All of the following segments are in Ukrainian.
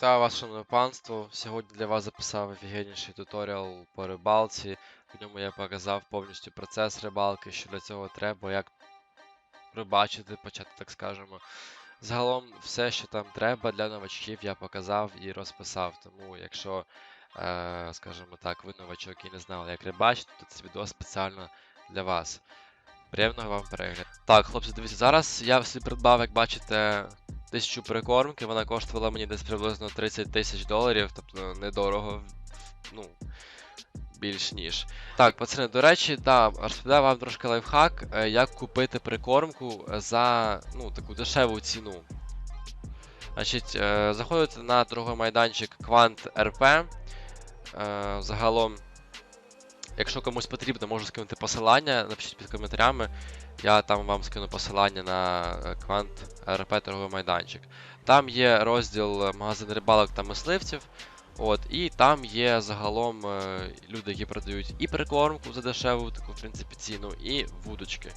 Вітаю вас, шановне панство. Сьогодні для вас записав офігенніший туторіал по рибалці. В ньому я показав повністю процес рибалки, що для цього треба, як рибачити, почати, так скажемо. Загалом, все, що там треба для новачків, я показав і розписав. Тому, якщо, е, скажімо так, ви новачок і не знали, як рибачити, то це відео спеціально для вас. Приємного вам перегляду. Так, хлопці, дивіться, зараз я собі придбав, як бачите, тисячу прикормки, вона коштувала мені десь приблизно 30 тисяч доларів, тобто недорого, ну, більш ніж. Так, пацани, до речі, да, розповідаю вам трошки лайфхак, е, як купити прикормку за ну, таку дешеву ціну. Значить, е, заходите на торговий майданчик Quant RP. Е, загалом, якщо комусь потрібно, можу скинути посилання, напишіть під коментарями. Я там вам скину посилання на е, Quant РП торговий майданчик. Там є розділ е, магазин рибалок та мисливців. От, і там є загалом е, люди, які продають і прикормку за дешеву, таку, в принципі, ціну, і вудочки.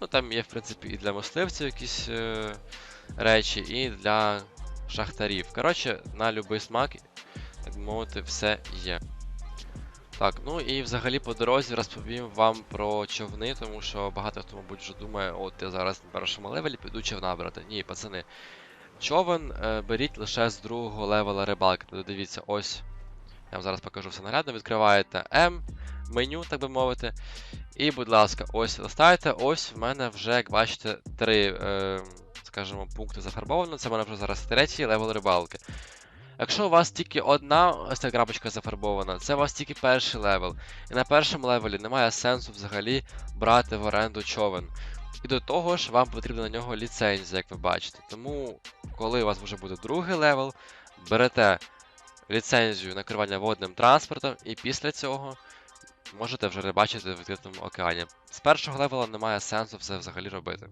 Ну, там є, в принципі, і для мисливців якісь е, речі, і для шахтарів. Коротше, на будь-який смак, так мовити, все є. Так, ну і взагалі по дорозі розповім вам про човни, тому що багато хто, мабуть, вже думає, от я зараз на першому левелі піду човна брати. Ні, пацани. Човен е, беріть лише з другого левела рибалки. Тобто дивіться, ось. Я вам зараз покажу все наглядно. Відкриваєте М, меню, так би мовити. І, будь ласка, ось листаєте. Ось в мене вже, як бачите, три, е, скажімо, пункти зафарбовано. Це в мене вже зараз третій левел рибалки. Якщо у вас тільки одна ось ця крапочка зафарбована, це у вас тільки перший левел. І на першому левелі немає сенсу взагалі брати в оренду човен. І до того ж, вам потрібна на нього ліцензія, як ви бачите. Тому, коли у вас вже буде другий левел, берете ліцензію на керування водним транспортом, і після цього можете вже рибачити в відкритому океані. З першого левела немає сенсу це взагалі робити.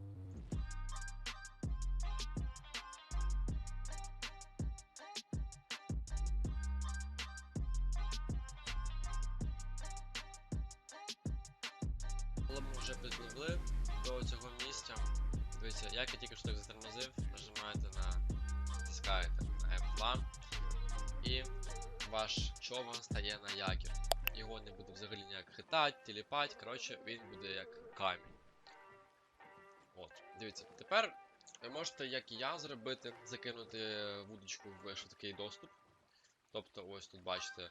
Коли ми вже підпливли до цього місця, дивіться, як я тільки що так затормозив, нажимаєте на стискаєте на F2 і ваш човен стає на якір. Його не буде взагалі ніяк хитати, тіліпати, коротше, він буде як камінь. От, дивіться, тепер ви можете, як і я, зробити, закинути вудочку в швидкий доступ. Тобто, ось тут бачите,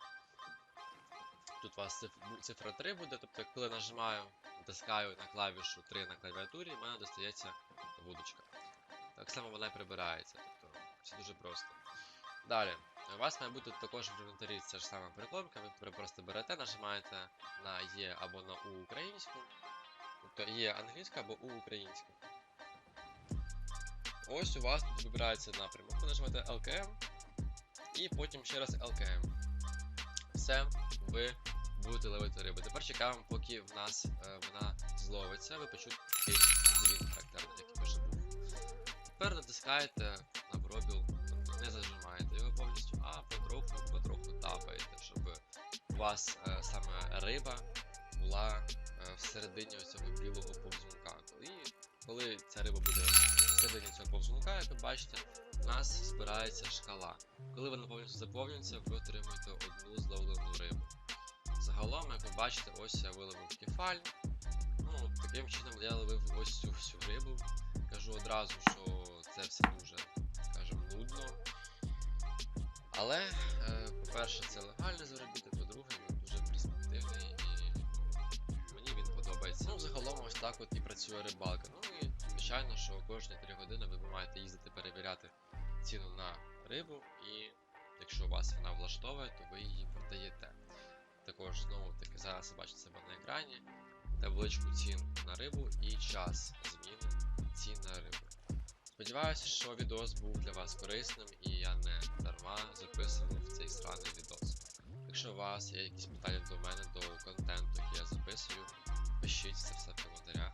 тут у вас цифра 3 буде, тобто, коли нажимаю натискаю на клавішу 3 на клавіатурі, в мене достається вудочка. Так само вона і прибирається. Тобто все дуже просто. Далі, у вас має бути також в інвентарі ця ж сама прикормка, ви просто берете, нажимаєте на Є або на У українську. Тобто є англійська або У українська. Ось у вас тут вибирається напрямок. Ви нажимаєте LKM і потім ще раз LKM. Все, ви будете ловити рибу. Тепер чекаємо, поки в нас е, вона зловиться. Ви почуєте дзвін характерний, який вже був. Тепер натискаєте на пробіл, не зажимаєте його повністю, а потроху, потроху тапаєте, щоб у вас е, саме риба була е, всередині цього білого повзунка. І коли ця риба буде всередині цього повзунка, як ви бачите, у нас збирається шкала. Коли вона повністю заповнюється, ви отримуєте одну зловлену бачите, ось я виловив кефаль. Ну, таким чином я ловив ось цю всю рибу. Кажу одразу, що це все дуже, скажімо, нудно. Але, е, по-перше, це легальний заробіток, по-друге, він дуже перспективний і мені він подобається. Ну, загалом ось так от і працює рибалка. Ну і звичайно, що кожні 3 години ви маєте їздити перевіряти ціну на рибу, і якщо вас вона влаштовує, то ви її продаєте. Також знову таки зараз бачите себе на екрані, табличку цін на рибу і час зміни цін на рибу. Сподіваюся, що відос був для вас корисним і я не дарма записував цей сраний відос. Якщо у вас є якісь питання до мене, до контенту, який я записую, пишіть це все в коментарях.